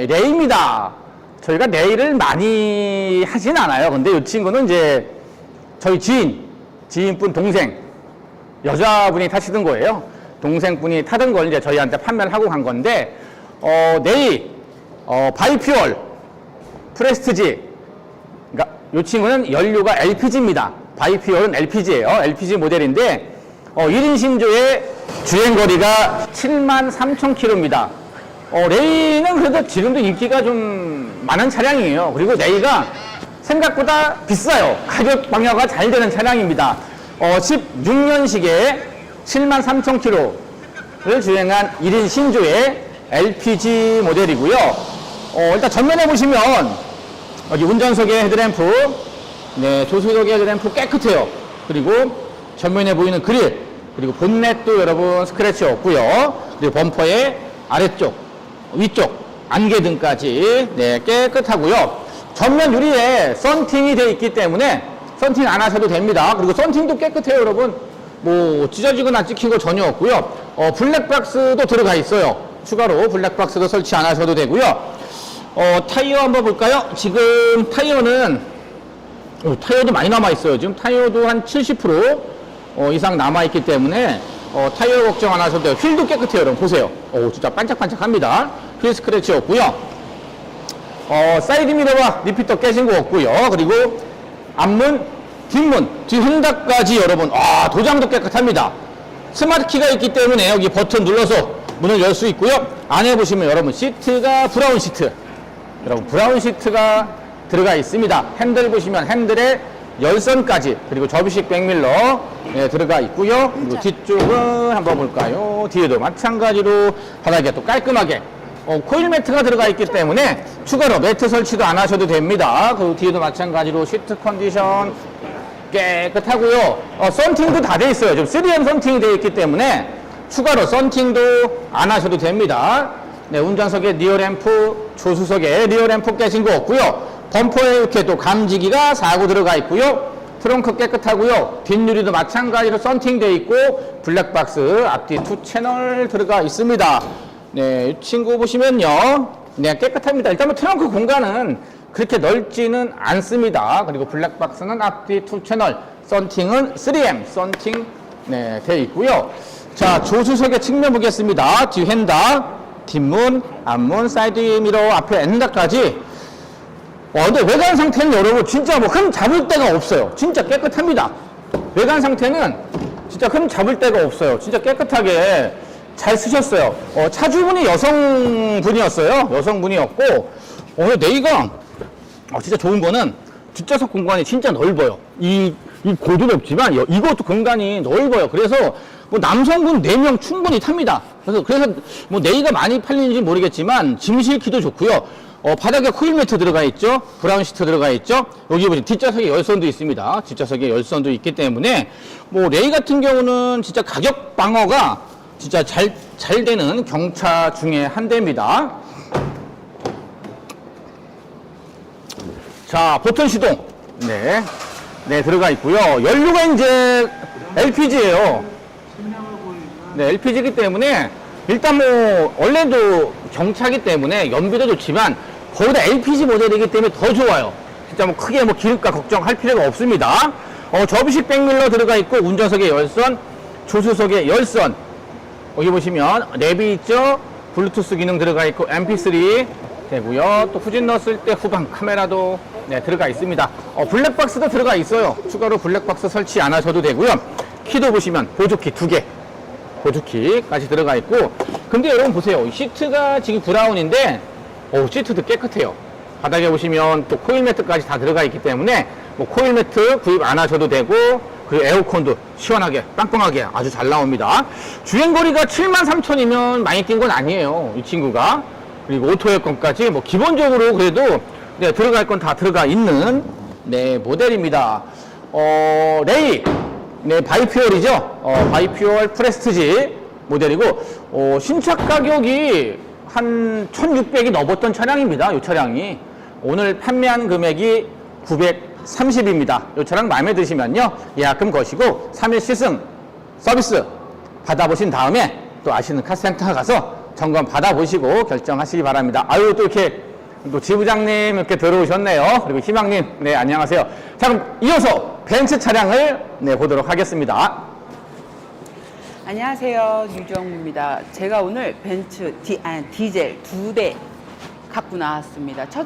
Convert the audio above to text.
네, 레이입니다. 저희가 레이를 많이 하진 않아요. 근데 이 친구는 이제 저희 지인, 지인분 동생, 여자분이 타시던 거예요. 동생분이 타던 걸 이제 저희한테 판매를 하고 간 건데, 어, 네이, 어, 바이퓨얼, 프레스티지. 그러니까 이 친구는 연료가 LPG입니다. 바이퓨얼은 LPG예요. LPG 모델인데, 어, 1인 신조의 주행거리가 7만 3천 킬로입니다. 어, 레이는 그래도 지금도 인기가 좀 많은 차량이에요. 그리고 레이가 생각보다 비싸요. 가격 방어가 잘 되는 차량입니다. 어, 16년식에 7만 3천 킬로를 주행한 1인 신조의 LPG 모델이고요. 어, 일단 전면에 보시면 여기 운전석의 헤드램프, 네, 조수석의 헤드램프 깨끗해요. 그리고 전면에 보이는 그릴, 그리고 본넷도 여러분 스크래치 없고요. 그리고 범퍼의 아래쪽, 위쪽, 안개 등까지 네, 깨끗하고요. 전면 유리에 썬팅이 되어 있기 때문에 썬팅 안 하셔도 됩니다. 그리고 썬팅도 깨끗해요, 여러분. 뭐 찢어지거나 찍힌 거 전혀 없고요. 어, 블랙박스도 들어가 있어요. 추가로 블랙박스도 설치 안 하셔도 되고요. 어, 타이어 한번 볼까요? 지금 타이어는 어, 타이어도 많이 남아 있어요. 지금 타이어도 한 70% 어, 이상 남아 있기 때문에 어, 타이어 걱정 안 하셔도 돼요. 휠도 깨끗해요, 여러분 보세요. 오, 진짜 반짝반짝합니다. 휠 스크래치 없고요. 어, 사이드 미러와 리피터 깨진 거 없고요. 그리고 앞문, 뒷문, 뒷흔닥까지 여러분, 아, 도장도 깨끗합니다. 스마트 키가 있기 때문에 여기 버튼 눌러서 문을 열 수 있고요. 안에 보시면 여러분 시트가 브라운 시트. 여러분 브라운 시트가 들어가 있습니다. 핸들 보시면 핸들에 열선까지 그리고 접이식 백밀러 네, 들어가 있고요. 그리고 뒤쪽은 한번 볼까요? 뒤에도 마찬가지로 바닥에 또 깔끔하게 어, 코일 매트가 들어가 있기 때문에 추가로 매트 설치도 안 하셔도 됩니다. 그 뒤에도 마찬가지로 시트 컨디션 깨끗하고요. 어, 썬팅도 다 돼 있어요. 지금 3M 썬팅이 되어 있기 때문에 추가로 썬팅도 안 하셔도 됩니다. 네, 운전석에 리어램프, 조수석에 리어램프 깨진 거 없고요. 범퍼에 이렇게 또 감지기가 4구 들어가 있고요. 트렁크 깨끗하고요. 뒷유리도 마찬가지로 썬팅되어 있고 블랙박스 앞뒤 투 채널 들어가 있습니다. 네, 이 친구 보시면요. 네, 깨끗합니다. 일단 뭐 트렁크 공간은 그렇게 넓지는 않습니다. 그리고 블랙박스는 앞뒤 투 채널, 썬팅은 3M 썬팅 네, 되어 있고요. 자, 조수석의 측면 보겠습니다. 뒤 핸다, 뒷문, 앞문, 사이드 미러, 앞에 엔다까지 어, 근데 외관 상태는 여러분 진짜 뭐 흠 잡을 데가 없어요. 진짜 깨끗합니다. 외관 상태는 진짜 흠 잡을 데가 없어요. 진짜 깨끗하게 잘 쓰셨어요. 어, 차주분이 여성분이었어요. 여성분이었고, 어, 근데 네이가 어, 진짜 좋은 거는 뒷좌석 공간이 진짜 넓어요. 이, 이 고도 높지만 여- 이것도 공간이 넓어요. 그래서 뭐 남성분 4명 충분히 탑니다. 그래서, 그래서 뭐 네이가 많이 팔리는지 모르겠지만 짐 실기도 좋고요. 어, 바닥에 코일 매트 들어가 있죠. 브라운 시트 들어가 있죠. 여기 보시면 뒷좌석에 열선도 있습니다. 뒷좌석에 열선도 있기 때문에 뭐 레이 같은 경우는 진짜 가격 방어가 진짜 잘, 잘 되는 경차 중에 한 대입니다. 자, 버튼 시동. 네. 네, 들어가 있고요. 연료가 이제 LPG예요. 네, LPG이기 때문에 일단 뭐 원래도 경차기 때문에 연비도 좋지만 거기다 LPG 모델이기 때문에 더 좋아요. 진짜 뭐 크게 뭐 기름값 걱정할 필요가 없습니다. 어, 접이식 백밀러 들어가 있고 운전석에 열선, 조수석에 열선. 여기 보시면 내비 있죠? 블루투스 기능 들어가 있고 MP3 되고요. 또 후진 넣었을 때 후방 카메라도 네, 들어가 있습니다. 어, 블랙박스도 들어가 있어요. 추가로 블랙박스 설치 안 하셔도 되고요. 키도 보시면 보조키 두 개. 보조키까지 들어가 있고 근데 여러분 보세요 이 시트가 지금 브라운인데 오 시트도 깨끗해요. 바닥에 보시면 또 코일 매트까지 다 들어가 있기 때문에 뭐 코일 매트 구입 안 하셔도 되고 그리고 에어컨도 시원하게 빵빵하게 아주 잘 나옵니다. 주행거리가 7만 3천이면 많이 낀건 아니에요 이 친구가. 그리고 오토 에어컨까지 뭐 기본적으로 그래도 네, 들어갈 건 다 들어가 있는 네 모델입니다. 어 레이. 네, 바이퓨얼이죠. 어, 바이퓨얼 프레스티지 모델이고, 어, 신차 가격이 한 1600이 넘었던 차량입니다. 이 차량이. 오늘 판매한 금액이 930입니다. 이 차량 마음에 드시면요. 예약금 거시고 3일 시승 서비스 받아보신 다음에 또 아시는 카센터 가서 점검 받아보시고 결정하시기 바랍니다. 아유, 또 이렇게 또 지부장님 이렇게 들어오셨네요. 그리고 희망님, 네, 안녕하세요. 자, 그럼 이어서 벤츠 차량을 네, 보도록 하겠습니다. 안녕하세요. 유정우입니다. 제가 오늘 벤츠 디, 아니, 디젤 두 대 갖고 나왔습니다. 첫